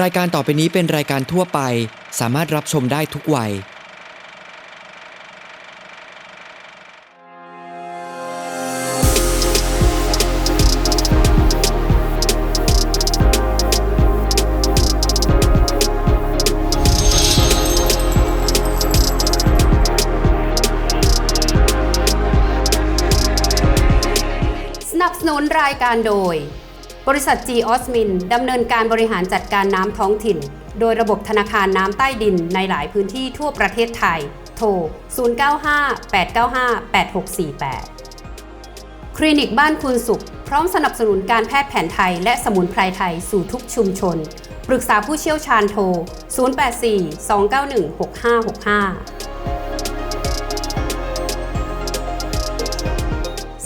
รายการต่อไปนี้เป็นรายการทั่วไป สามารถรับชมได้ทุกวัย สนับสนุนรายการโดย บริษัท G ออสมินดำเนินการบริหารจัดการน้ำท้องถิ่น โดยระบบธนาคารน้ำใต้ดินในหลายพื้นที่ทั่วประเทศไทย โทร 095-895-8648 คลินิกบ้านคุณสุข พร้อมสนับสนุนการแพทย์แผนไทยและสมุนไพรไทยสู่ทุกชุมชน ปรึกษาผู้เชี่ยวชาญโทร 084-291-6565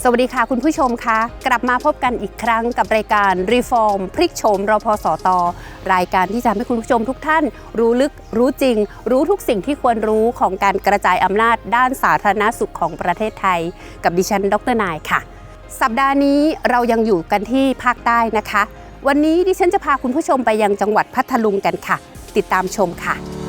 สวัสดีค่ะคุณผู้ชมคะกลับมาพบกันอีกครั้งกับรายการรีฟอร์มพลิกโฉมรพสต รายการที่จะให้คุณผู้ชมทุกท่าน รู้ลึกรู้จริง รู้ทุกสิ่งที่ควรรู้ของการกระจายอำนาจด้านสาธารณสุขของประเทศไทย กับดิฉัน ดรนายค่ะ สัปดาห์นี้เรายังอยู่กันที่ภาคใต้นะคะ วันนี้ดิฉันจะพาคุณผู้ชมไปยังจังหวัดพัทลุงกันค่ะ ติดตามชมค่ะ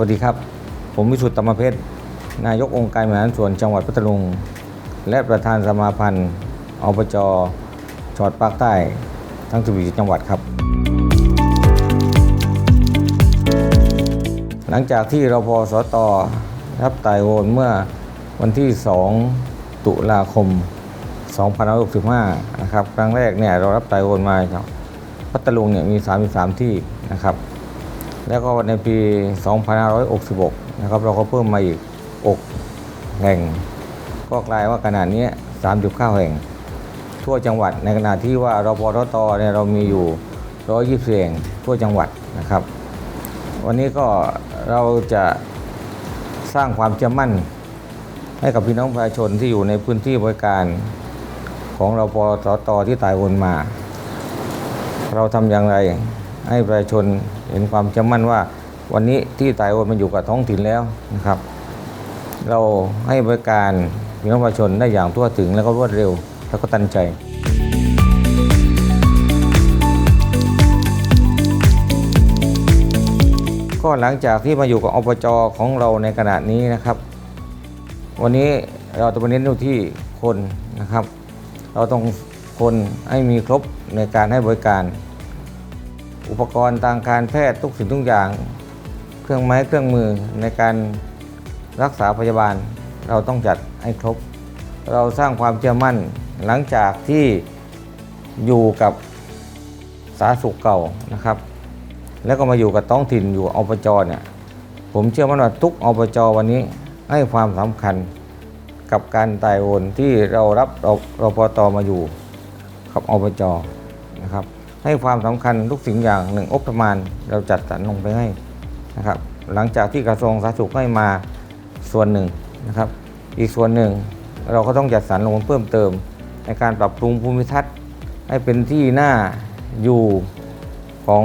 วัสดีครับ ผมวิสุทธ์ตมเพชร นายกองค์การบริหารส่วนจังหวัดพัทลุง และประธานสมาพันธ์อบจจังหวัดภาคใต้ ทั้ง14จังหวัดครับ หลังจากที่เราพอสตรับไต่โอนเมื่อวันที่ 2 ตุลาคม 2565 นะครับ ครั้งแรกเนี่ยเรารับไต่โอนมาจากพัทลุงเนี่ยมี 33 ที่นะครับ แล้วก็ในปี 2566 นะครับเราก็เพิ่มมาอีกอกแห่ง ก็กลายว่าขนาดนี้ 39 แห่ง ทั่วจังหวัดในขณะที่ว่ารพทตเนี่ยเรามีอยู่ 120 แห่งทั่วจังหวัดนะครับ วันนี้ก็เราจะสร้างความเชื่อมั่น ให้กับพี่น้องประชาชนที่อยู่ในพื้นที่บริการของรพทตที่ตายวนมา เราทำอย่างไร ให้ประชาชนเห็นความเชื่อมั่นว่า วันนี้ที่ไตายโอนมันอยู่กับท้องถิ่นแล้วนะครับ เราให้บริการพี่น้องประชาชนได้อย่างทั่วถึงแล้วก็รวดเร็วแล้วก็ตันใจก็หลังจากที่มาอยู่กับอบจของเราในขณะนี้นะครับ วันนี้เราจะมาเน้นดูที่คนนะครับ เราต้องคนให้มีครบในการให้บริการ อุปกรณ์ทางการแพทย์ทุกสิ่งทุกอย่าง เครื่องไม้เครื่องมือในการรักษาพยาบาล เราต้องจัดให้ครบ เราสร้างความเชื่อมั่นหลังจากที่อยู่กับสาธารณสุขเก่านะครับ แล้วก็มาอยู่กับท้องถิ่นอยู่อบจเนี่ยผมเชื่อมั่นว่าทุกอบจวันนี้ให้ความสำคัญกับการตายโอนที่เรารับรรพตมาอยู่กับอบจนะครับ ให้ความสำคัญทุกสิ่งอย่างหนึ่งงบประมาณเราจัดสรรลงไปให้นะครับ หลังจากที่กระทรวงสาธารณสุขให้มาส่วนหนึ่งนะครับ อีกส่วนหนึ่งเราก็ต้องจัดสรรลงเพิ่มเติม ในการปรับปรุงภูมิทัศน์ ให้เป็นที่น่าอยู่ของ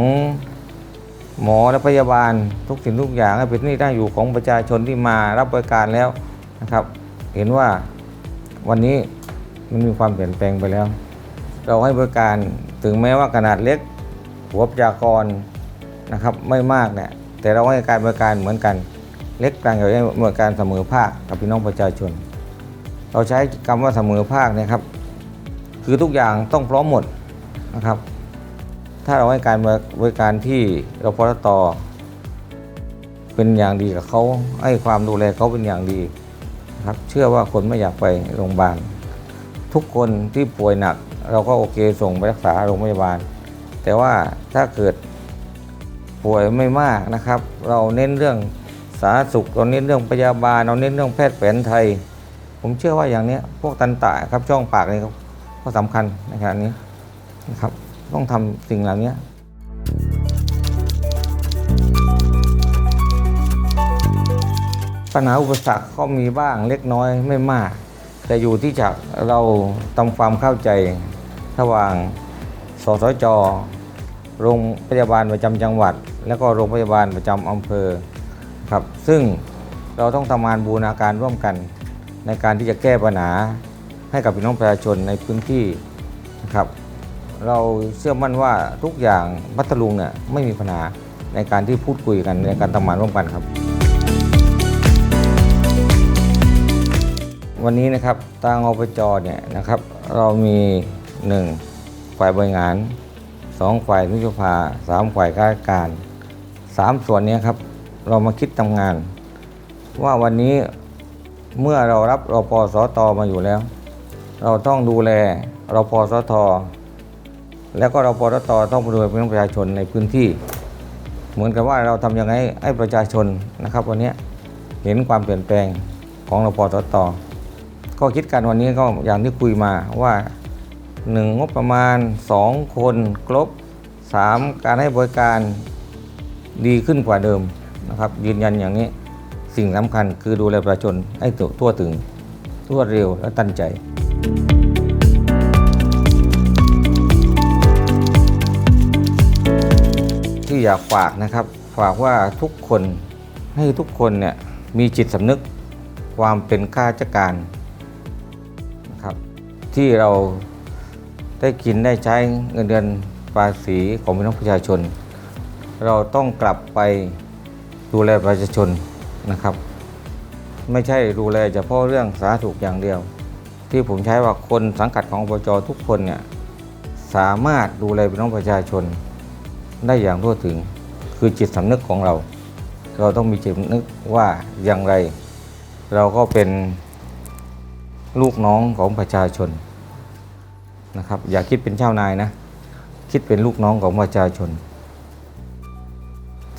หมอและพยาบาลทุกสิ่งทุกอย่างให้เป็นที่น่าอยู่ของประชาชนที่มารับบริการแล้วนะครับ เห็นว่าวันนี้มันมีความเปลี่ยนแปลงไปแล้ว เราให้บริการถึงแม้ว่าขนาดเล็กหัวประชากรนะครับไม่มากเนี่ยแต่เราให้การบริการเหมือนกัน เล็กกลางใหญ่ให้บริการเสมอภาคกับพี่น้องประชาชน เราใช้คำว่าเสมอภาคนะครับ คือทุกอย่างต้องพร้อมหมดนะครับ ถ้าเราให้การบริการที่เราพอตเป็นอย่างดีกับเขาให้ความดูแลเขาเป็นอย่างดีนะครับ เชื่อว่าคนไม่อยากไปโรงพยาบาลทุกคนที่ป่วยหนัก เราก็โอเคส่งไปรักษาโรงพยาบาล แต่ว่าถ้าเกิดป่วยไม่มากนะครับ เราเน้นเรื่องสาธารณสุขเราเน้นเรื่องพยาบาลเราเน้นเรื่องแพทย์แผนไทย ผมเชื่อว่าอย่างเนี้ยพวกตันตะครับช่องปากนี่ก็สำคัญในขณะนี้นะครับ ต้องทำสิ่งเหล่านี้ปัญหาอุปสรรคก็มีบ้างเล็กน้อยไม่มาก แต่อยู่ที่จากเราทำความเข้าใจ ระหว่างสสจ โรงพยาบาลประจำจังหวัด และก็โรงพยาบาลประจำอำเภอครับซึ่งเราต้องทำงานบูรณาการร่วมกัน ในการที่จะแก้ปัญหาให้กับพี่น้องประชาชนในพื้นที่นะครับเราเชื่อมั่นว่าทุกอย่างพัทลุงเนี่ยไม่มีปัญหาในการที่พูดคุยกันในการทำงานร่วมกันครับ วันนี้นะครับทางอบจเนี่ยนะครับเรามี 1. ฝ่ายบริหาร 2. ฝ่ายนิติภาสามฝ่ายข้าราชการ 3 ส่วนนี้ครับ เรามาคิดทำงาน ว่าวันนี้เมื่อเรารับรปสตอมาอยู่แล้ว เราต้องดูแลรปสทแล้วก็รปสตอต้องดูแลพี่น้องประชาชนในพื้นที่ เหมือนกับว่าเราทำยังไงให้ประชาชนนะครับวันนี้เห็นความเปลี่ยนแปลงของรปสตอก็คิดกันวันนี้ก็อย่างที่คุยมาว่า หนึ่งงบประมาณ 2 คนครบ 3 การให้บริการดีขึ้นกว่าเดิมนะครับ ยืนยันอย่างนี้สิ่งสำคัญคือดูแลประชาชนให้ทั่วถึงทั่วเร็วและตั้นใจ ที่อยากฝากนะครับฝากว่าทุกคนให้ทุกคนเนี่ยมีจิตสำนึกความเป็นข้าราชการนะครับที่เรา ได้กินได้ใช้เงินเดือนภาษีของพี่น้องประชาชน เราต้องกลับไปดูแลประชาชนนะครับ ไม่ใช่ดูแลเฉพาะเรื่องสาธารณสุขอย่างเดียว ที่ผมใช้ว่าคนสังกัดของอบจทุกคนเนี่ยสามารถดูแลพี่น้องประชาชน ได้อย่างทั่วถึงคือจิตสำนึกของเรา เราต้องมีจิตสำนึกว่าอย่างไร เราก็เป็นลูกน้องของประชาชน นะครับ อย่าคิดเป็นเจ้านายนะ คิดเป็นลูกน้องของประชาชน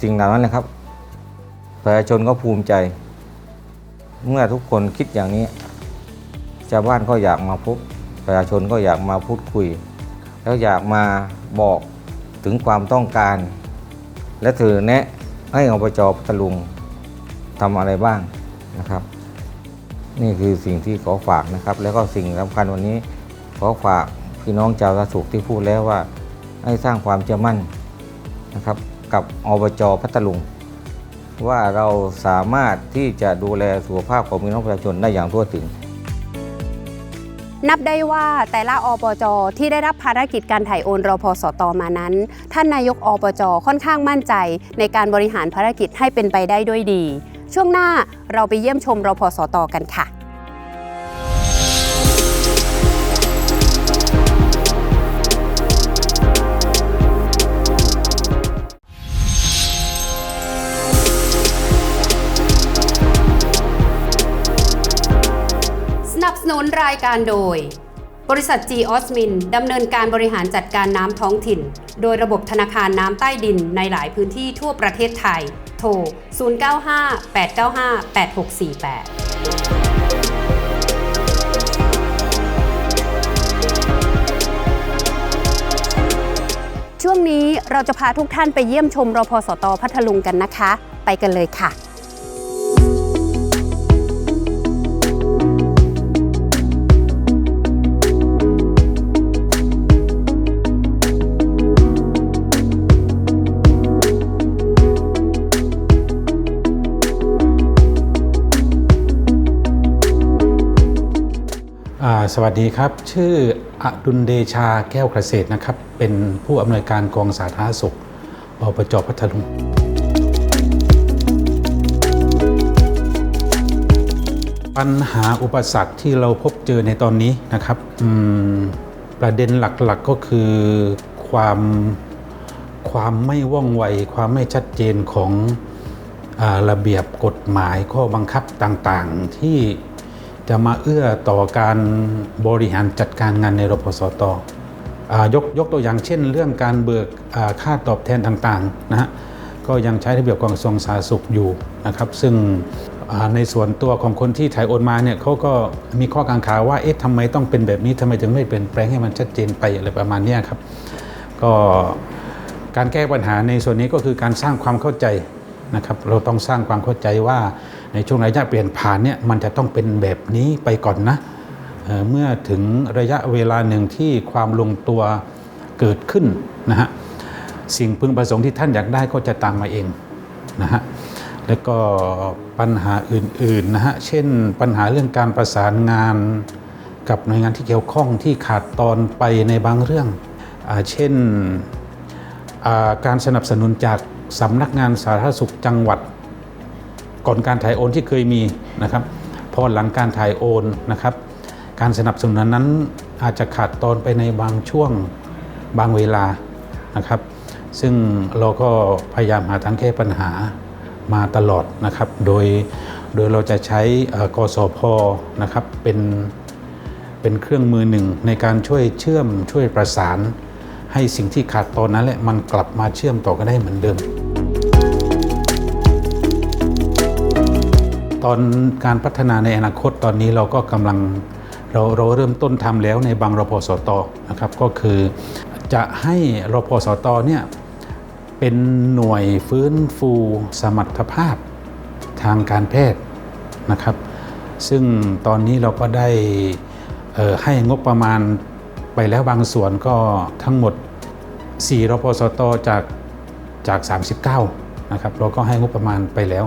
สิ่งเหล่านั้นนะครับ ประชาชนก็ภูมิใจ เมื่อทุกคนคิดอย่างนี้ ชาวบ้านก็อยากมาพบ ประชาชนก็อยากมาพูดคุย แล้วอยากมาบอกถึงความต้องการ และถือแนะให้อบจพัทลุงทำอะไรบ้างนะครับ นี่คือสิ่งที่ขอฝากนะครับ แล้วก็สิ่งสำคัญวันนี้ขอฝาก พี่น้องชาวสาธารณสุขที่พูดแล้วว่า ให้สร้างความเชื่อมั่นนะครับกับอบจพัทลุง ว่าเราสามารถที่จะดูแลสุขภาพของพี่น้องประชาชนได้อย่างทั่วถึง นับได้ว่าแต่ละอบจที่ได้รับภารกิจการถ่ายโอนรอพสตอมานั้น ท่านนายกอบจค่อนข้างมั่นใจในการบริหารภารกิจให้เป็นไปได้ด้วยดี ช่วงหน้าเราไปเยี่ยมชมรอพสตอกันค่ะ นับสนุนรายการโดย บริษัท G ออสมินดำเนินการบริหารจัดการน้ำท้องถิ่น โดยระบบธนาคารน้ำใต้ดินในหลายพื้นที่ทั่วประเทศไทย โทร 095 895 8648ช่วงนี้เราจะพาทุกท่านไปเยี่ยมชมรพสตพัทลุงกันนะคะ ไปกันเลยค่ะ สวัสดีครับ ชื่ออดุลเดชาแก้วเกษตรนะครับ เป็นผู้อำนวยการกองสาธารณสุขอบจพัทลุงปัญหาอุปสรรคที่เราพบเจอในตอนนี้นะครับประเด็นหลักๆก็คือความความไม่ว่องไว ความไม่ชัดเจนของอระเบียบกฎหมายข้อบังคับต่างๆที่ จะมาเอื้อต่อการบริหารจัดการงานในรพสตยกยกตัวอย่างเช่น เรื่องการเบิกค่าตอบแทนต่างๆนะฮะก็ยังใช้ระเบียบกองกระทรวงสาธารณสุขอยู่นะครับ ซึ่งในส่วนตัวของคนที่ถ่ายโอนมาเนี่ยเขาก็มีข้อกังขาว่าเอ๊ะทำไมต้องเป็นแบบนี้ทำไมถึงไม่เปลี่ยนแปลงให้มันชัดเจนไปอะไรประมาณนี้ครับ ก็การแก้ปัญหาในส่วนนี้ก็คือการสร้างความเข้าใจนะครับ เราต้องสร้างความเข้าใจว่า ในช่วงระยะเปลี่ยนผ่านเนี่ยมันจะต้องเป็นแบบนี้ไปก่อนนะเเมื่อถึงระยะเวลาหนึ่งที่ความลงตัวเกิดขึ้นนะฮะสิ่งพึงประสงค์ที่ท่านอยากได้ก็จะตามมาเองนะฮะแล้วก็ปัญหาอื่นๆนะฮะเช่นปัญหาเรื่องการประสานงานกับหน่วยงานที่เกี่ยวข้องที่ขาดตอนไปในบางเรื่องอเช่นการสนับสนุนจากสำนักงานสาธารณสุขจังหวัด ก่อนการถ่ายโอนที่เคยมีนะครับพอหลังการถ่ายโอนนะครับ การสนับสนุนนั้นอาจจะขาดตอนไปในบางช่วงบางเวลานะครับ ซึ่งเราก็พยายามหาทางแก้ปัญหามาตลอดนะครับ โดยโดยเราจะใช้เอ่อกสพนะครับเป็นเป็นเครื่องมือหนึ่งในการช่วยเชื่อมช่วยประสาน ให้สิ่งที่ขาดตอนนั้นแหละมันกลับมาเชื่อมต่อกันได้เหมือนเดิม ตอนการพัฒนาในอนาคตตอนนี้เราก็กำลังเราเราเริ่มต้นทำแล้วในบางรพสตนะครับก็คือจะให้รพสตเนี่ยเป็นหน่วยฟื้นฟูสมรรถภาพทางการแพทย์นะครับ ซึ่งตอนนี้เราก็ได้ให้งบประมาณไปแล้วบางส่วนก็ทั้งหมด 4 รพสตจากจาก 39 นะครับ เราก็ให้งบประมาณไปแล้ว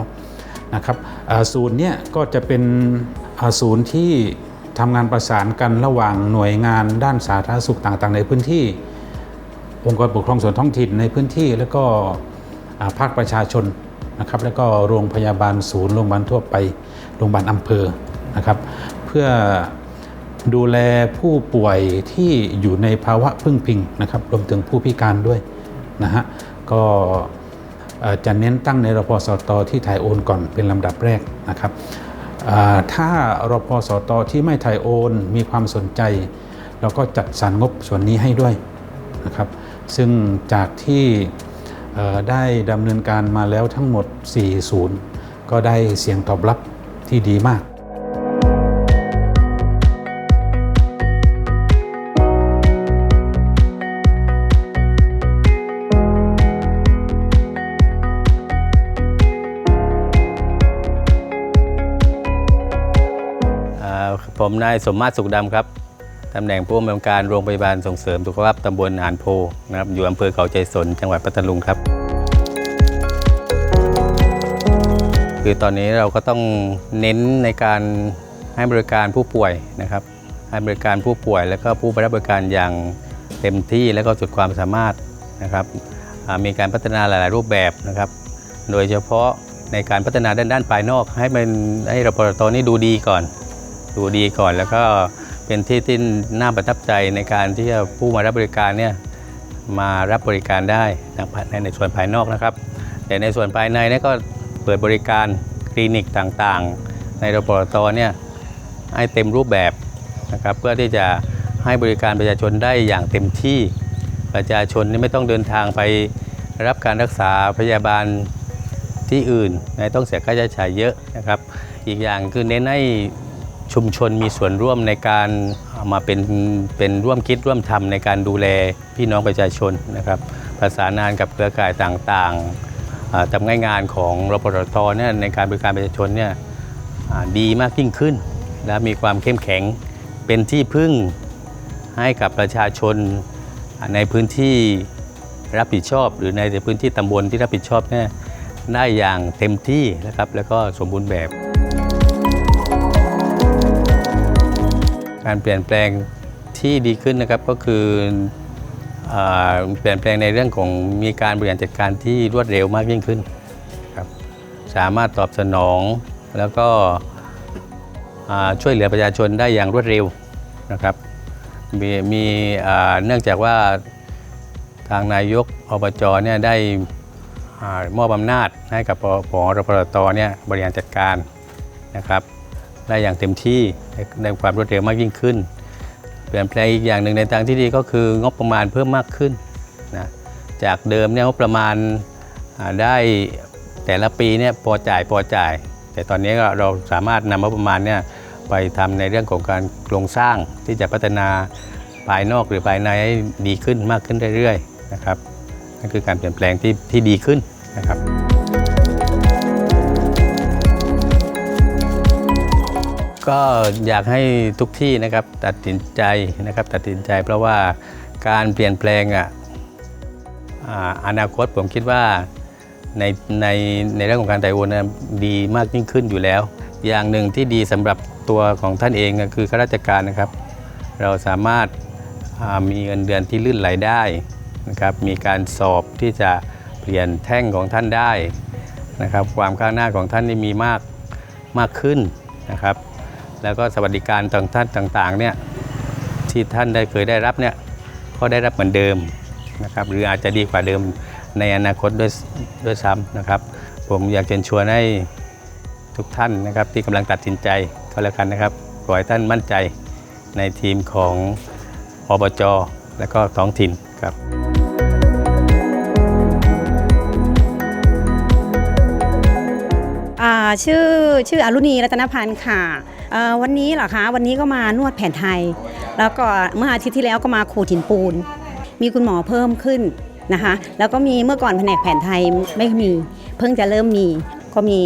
นะครับศูนย์เนี่ยก็จะเป็นศูนย์ที่ทำงานประสานกันระหว่างหน่วยงานด้านสาธารณสุขต่างๆ ในพื้นที่ องค์กรปกครองส่วนท้องถิ่นในพื้นที่ แล้วก็ภาคประชาชนนะครับแล้วก็โรงพยาบาลศูนย์โรงพยาบาลทั่วไปโรงพยาบาลอำเภอนะครับเพื่อดูแลผู้ป่วยที่อยู่ในภาวะพึ่งพิงนะครับรวมถึงผู้พิการด้วยนะฮะก็ จะเน้นตั้งในรพสตที่ถ่ายโอนก่อนเป็นลำดับแรกนะครับถ้ารพสตที่ไม่ถ่ายโอนมีความสนใจ เราก็จัดสรรงบส่วนนี้ให้ด้วยนะครับซึ่งจากที่ได้ดำเนินการมาแล้วทั้งหมด 4 ศูนย์ ก็ได้เสียงตอบรับที่ดีมาก นายสมมาตรสุขดำครับ ตำแหน่งผู้อำนวยการโรงพยาบาลส่งเสริมสุขภาพตำบลหานโพนะครับ อยู่อำเภอเขาใจสน จังหวัดพัทลุงครับ คือตอนนี้เราก็ต้องเน้นในการให้บริการผู้ป่วยนะครับ ให้บริการผู้ป่วยและก็ผู้รับบริการอย่างเต็มที่และก็สุดความสามารถนะครับ มีการพัฒนาหลาย ๆ รูปแบบนะครับ โดยเฉพาะในการพัฒนาด้านด้านภายนอก ให้มันให้รพตนี้ดูดีก่อน ดูดีก่อน แล้วก็เป็นที่ที่น่าประทับใจในการที่จะผู้มารับบริการเนี่ยมารับบริการได้ในในส่วนภายนอกนะครับ แต่ในส่วนภายในเนี่ยก็เปิดบริการคลินิกต่างๆ ในรพตเนี่ยให้เต็มรูปแบบนะครับเพื่อที่จะให้บริการประชาชนได้อย่างเต็มที่ประชาชนนี่ไม่ต้องเดินทางไปรับการรักษาพยาบาลที่อื่นนะต้องเสียค่าใช้จ่ายเยอะนะครับ อีกอย่างคือเน้นให้ ชุมชนมีส่วนร่วมในการมาเป็นเป็นร่วมคิดร่วมทำในการดูแลพี่น้องประชาชนนะครับประสานงานกับเครือข่ายต่างๆทำงานงานของรพตเนี่ยในการบริการประชาชนเนี่ยดีมากยิ่งขึ้น และมีความเข้มแข็งเป็นที่พึ่งให้กับประชาชนในพื้นที่รับผิดชอบ หรือในพื้นที่ตำบลที่รับผิดชอบเนี่ยได้อย่างเต็มที่นะครับแล้วก็สมบูรณ์แบบ การเปลี่ยนแปลงที่ดีขึ้นนะครับก็คือเปลี่ยนแปลงในเรื่องของมีการบริหารจัดการที่รวดเร็วมากยิ่งขึ้นครับสามารถตอบสนองแล้วก็ช่วยเหลือประชาชนได้อย่างรวดเร็วนะครับ มีมีเนื่องจากว่าทางนายกอบจเนี่ยได้อมอบอำนาจให้กับปปรพตเนี่ยบริหารจัดการนะครับ ได้อย่างเต็มที่ในความรวดเร็วมากยิ่งขึ้น เปลี่ยนแปลงอีกอย่างหนึ่งในทางที่ดีก็คืองบประมาณเพิ่มมากขึ้นนะจากเดิมเนี่ยงบประมาณได้แต่ละปีเนี่ยพอจ่ายพอจ่าย แต่ตอนนี้เราสามารถนำงบประมาณเนี่ยไปทำในเรื่องของการโครงสร้างที่จะพัฒนาภายนอกหรือภายในให้ดีขึ้นมากขึ้นเรื่อยๆนะครับนั่นคือการเปลี่ยนแปลงที่ที่ดีขึ้นนะครับ ก็อยากให้ทุกที่นะครับตัดสินใจนะครับตัดสินใจ เพราะว่าการเปลี่ยนแปลงอะอ่านาคตผมคิดว่าในในในเรื่องของการไต่โอนนะดีมากยิ่งขึ้นอยู่แล้ว อย่างหนึ่งที่ดีสำหรับตัวของท่านเองก็คือข้าราชการนะครับ เราสามารถามีเงินเดือนที่ลื่นไหลได้นะครับมีการสอบที่จะเปลี่ยนแท่งของท่านได้นะครับ ความก้าวหน้าของท่านนี่มีมากมากขึ้นนะครับ แล้วก็สวัสดิการต่างท่านต่างๆเนี่ยที่ท่านได้เคยได้รับเนี่ยก็ได้รับเหมือนเดิมนะครับหรืออาจจะดีกว่าเดิมในอนาคตด้วยด้วยซ้ำนะครับ ผมอยากเชิญชวนให้ทุกท่านนะครับที่กำลังตัดสินใจก็แล้วกันนะครับขอให้ท่านมั่นใจในทีมของอบจ และก็ท้องถิ่นครับอ่าชื่อชื่ออรุณีรัตนพันธ์ค่ะ วันนี้เหรอคะวันนี้ก็มานวดแผนไทย แล้วก็เมื่ออาทิตย์ที่แล้วก็มาขูดหินปูน มีคุณหมอเพิ่มขึ้นนะคะ แล้วก็มีเมื่อก่อนแผนกแผนไทยไม่มีเพิ่งจะเริ่มมีก็มี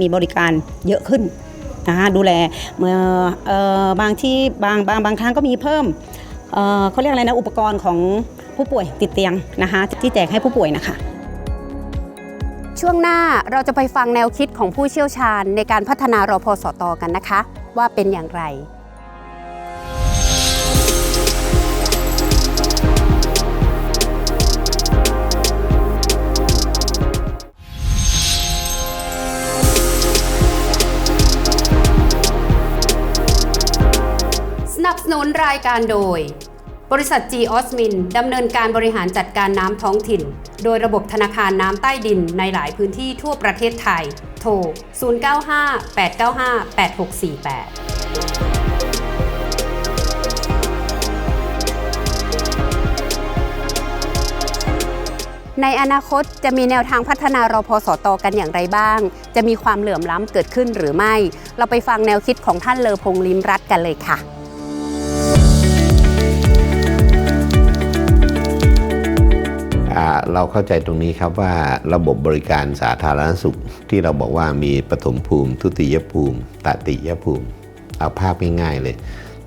มีบริการเยอะขึ้นนะคะดูแลเมื่อบางที่บางบางบางครั้งก็มีเพิ่มเเขาเรียกอะไรนะอุปกรณ์ของผู้ป่วยติดเตียงนะคะที่แจกให้ผู้ป่วยนะคะช่วงหน้าเราจะไปฟังแนวคิดของผู้เชี่ยวชาญในการพัฒนารอพสตกันนะคะ ว่าเป็นอย่างไรสนับสนุนรายการโดย บริษัท G ออสมินดำเนินการบริหารจัดการน้ำท้องถิ่น โดยระบบธนาคารน้ำใต้ดินในหลายพื้นที่ทั่วประเทศไทย โทร 095 895 8648ในอนาคตจะมีแนวทางพัฒนารพสตกันอย่างไรบ้าง จะมีความเหลื่อมล้ำเกิดขึ้นหรือไม่ เราไปฟังแนวคิดของท่านเลอพงลิมรัตกันเลยค่ะ เราเข้าใจตรงนี้ครับว่าระบบบริการสาธารณสุข ที่เราบอกว่ามีปฐมภูมิ ทุติยภูมิ ตติยภูมิ เอาภาพง่ายๆเลย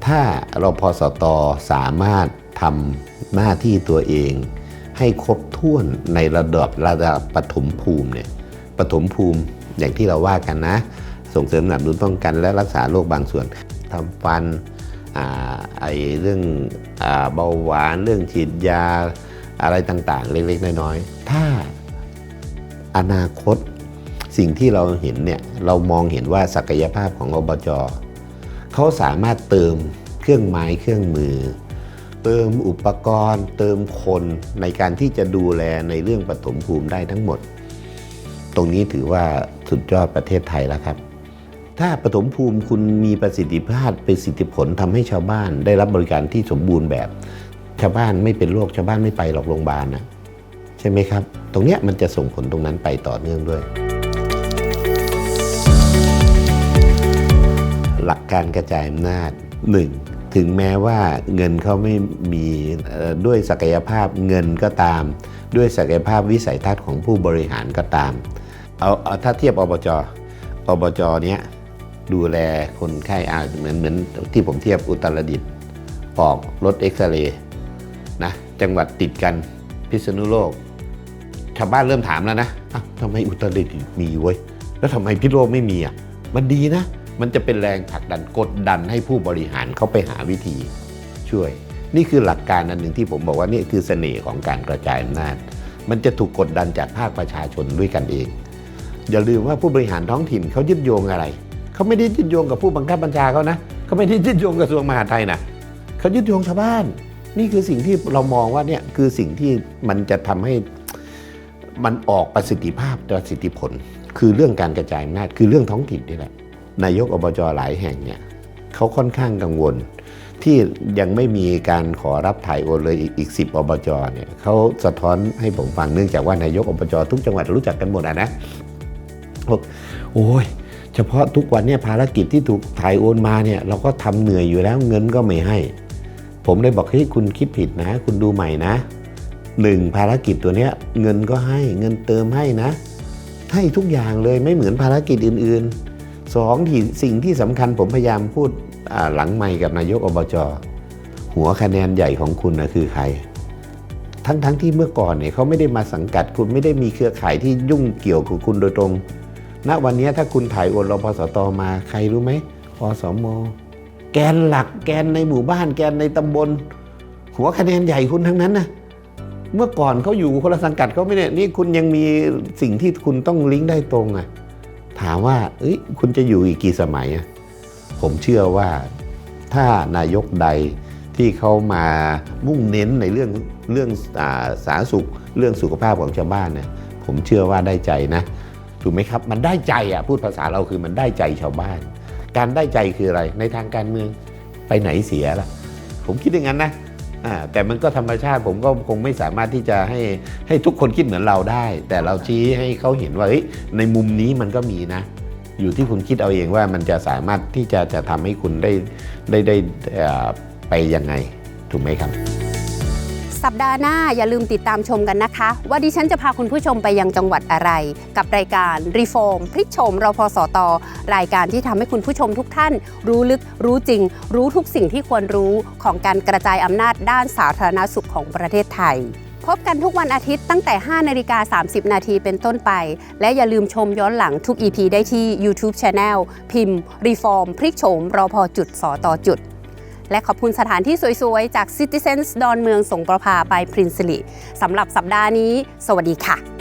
ถ้ารพสตสามารถทำหน้าที่ตัวเอง ให้ครบถ้วนในระดับระดับปฐมภูมิเนี่ยปฐมภูมิอย่างที่เราว่ากันนะ ส่งเสริมสนับสนุนป้องกันและรักษาโรคบางส่วนทำฟันอไอเรื่องอเบาหวานเรื่องฉีดยา อะไรต่างๆ เล็กๆ น้อยๆ ถ้าอนาคตสิ่งที่เราเห็นเนี่ยเรามองเห็นว่าศักยภาพของอบจเขาสามารถเติมเครื่องไม้เครื่องมือ เติมอุปกรณ์ เติมคนในการที่จะดูแลในเรื่องปฐมภูมิได้ทั้งหมด ตรงนี้ถือว่าสุดยอดประเทศไทยแล้วครับ ถ้าปฐมภูมิคุณมีประสิทธิภาพประสิทธิผลทำให้ชาวบ้านได้รับบริการที่สมบูรณ์แบบ ชาวบ้านไม่เป็นโรคชาวบ้านไม่ไปหรอกโรงพยาบาลนะใช่ไหมครับ ตรงเนี้ยมันจะส่งผลตรงนั้นไปต่อเนื่องด้วย หลักการกระจายอำนาจหนึ่งถึงแม้ว่าเงินเขาไม่มีด้วยศักยภาพเงินก็ตาม ด้วยศักยภาพวิสัยทัศน์ของผู้บริหารก็ตามเอาเอาถ้าเทียบอบจอบจเนี้ยดูแลคนไข้อาเหมือนเหมือนที่ผมเทียบอุตรดิตถ์ออกรถเอ็กซเรย์ นะจังหวัดติดกันพิษณุโลก ชาวบ้านเริ่มถามแล้วนะอ้าวทำไมอุตรดิตถ์มีเว้ยแล้วทำไมพิษณุโลกไม่มีอะมันดีนะ มันจะเป็นแรงผลักดันกดดันให้ผู้บริหารเขาไปหาวิธีช่วย นี่คือหลักการอันหนึ่งที่ผมบอกว่านี่คือเสน่ห์ของการกระจายอำนาจ มันจะถูกกดดันจากภาคประชาชนด้วยกันเอง อย่าลืมว่าผู้บริหารท้องถิ่นเขายึดโยงอะไรเขาไม่ได้ยึดโยงกับผู้บังคับบัญชาเขานะเขาไม่ได้ยึดโยงกระทรวงมหาดไทยนะเขายึดโยงชาวบ้าน นี่คือสิ่งที่เรามองว่าเนี่ยคือสิ่งที่มันจะทำให้มันออกประสิทธิภาพประสิทธิผล คือเรื่องการกระจายอำนาจคือเรื่องท้องถิ่นนี่แหละนายกอบจหลายแห่งเนี่ยเขาค่อนข้างกังวล ที่ยังไม่มีการขอรับถ่ายโอนเลยอีกสิบอบจเนี่ยเขาสะท้อนให้ผมฟังเนื่องจากว่านายกอบจทุกจังหวัดรู้จักกันหมดอะนะบอกโอ้ยเฉพาะทุกวันเนี่ยภารกิจที่ถูกถ่ายโอนมาเนี่ยเราก็ทำเหนื่อยอยู่แล้วเงินก็ไม่ให้ ผมเลยบอกเฮ้ยคุณคิดผิดนะ คุณดูใหม่นะหนึ่งภารกิจตัวเนี้ยเงินก็ให้เงินเติมให้นะ ให้ทุกอย่างเลยไม่เหมือนภารกิจอื่นๆสองที่สิ่งที่สำคัญผมพยายามพูดหลังไมค์กับนายกอบจหัวคะแนนใหญ่ของคุณนะคือใคร ทั้งๆทที่เมื่อก่อนเนี่ยเขาไม่ได้มาสังกัดคุณไม่ได้มีเครือข่ายที่ยุ่งเกี่ยวกับคุณโดยตรงณวันนี้ถ้าคุณถ่ายโอนรพสตมาใครรู้ไหมอสม แกนหลักแกนในหมู่บ้าน แกนในตำบล หัวคะแนนใหญ่คุณทั้งนั้นนะเมื่อก่อนเขาอยู่คนละสังกัดเขาไม่ได้นี่คุณยังมีสิ่งที่คุณต้องลิงก์ได้ตรงอะถามว่าเอ้ยคุณจะอยู่อีกกี่สมัยอะผมเชื่อว่าถ้านายกใดที่เขามามุ่งเน้นในเรื่องเรื่องอาสาธารณสุข เรื่องสุขภาพของชาวบ้านเนี่ยผมเชื่อว่าได้ใจนะ ถูกไหมครับ มันได้ใจอะพูดภาษาเราคือมันได้ใจชาวบ้าน การได้ใจคืออะไร ในทางการเมืองไปไหนเสียล่ะ ผมคิดอย่างนั้นนะแต่มันก็ธรรมชาติผมก็คงไม่สามารถที่จะให้ให้ทุกคนคิดเหมือนเราได้ แต่เราชี้ให้เขาเห็นว่าในมุมนี้มันก็มีนะ อยู่ที่คุณคิดเอาเองว่ามันจะสามารถที่จะจะทำให้คุณได้ได้ได้ไปยังไงถูกไหมครับ สัปดาห์หน้าอย่าลืมติดตามชมกันนะคะ ว่าดิฉันจะพาคุณผู้ชมไปยังจังหวัดอะไร กับรายการรีฟอร์มพลิกโฉมรพสต รายการที่ทำให้คุณผู้ชมทุกท่าน รู้ลึกรู้จริง รู้ทุกสิ่งที่ควรรู้ของการกระจายอำนาจด้านสาธารณสุขของประเทศไทย พบกันทุกวันอาทิตย์ตั้งแต่ 5 นาฬิกา 30 นาทีเป็นต้นไป และอย่าลืมชมย้อนหลังทุก EP ได้ที่ YouTube Channel พิมพ์ Reform พลิกโฉมรอพอจุดสอตอจุด และขอบคุณสถานที่สวยๆ จาก Citizens ดอนเมืองสงประพาไปพรินซิลิสำหรับสัปดาห์นี้ สวัสดีค่ะ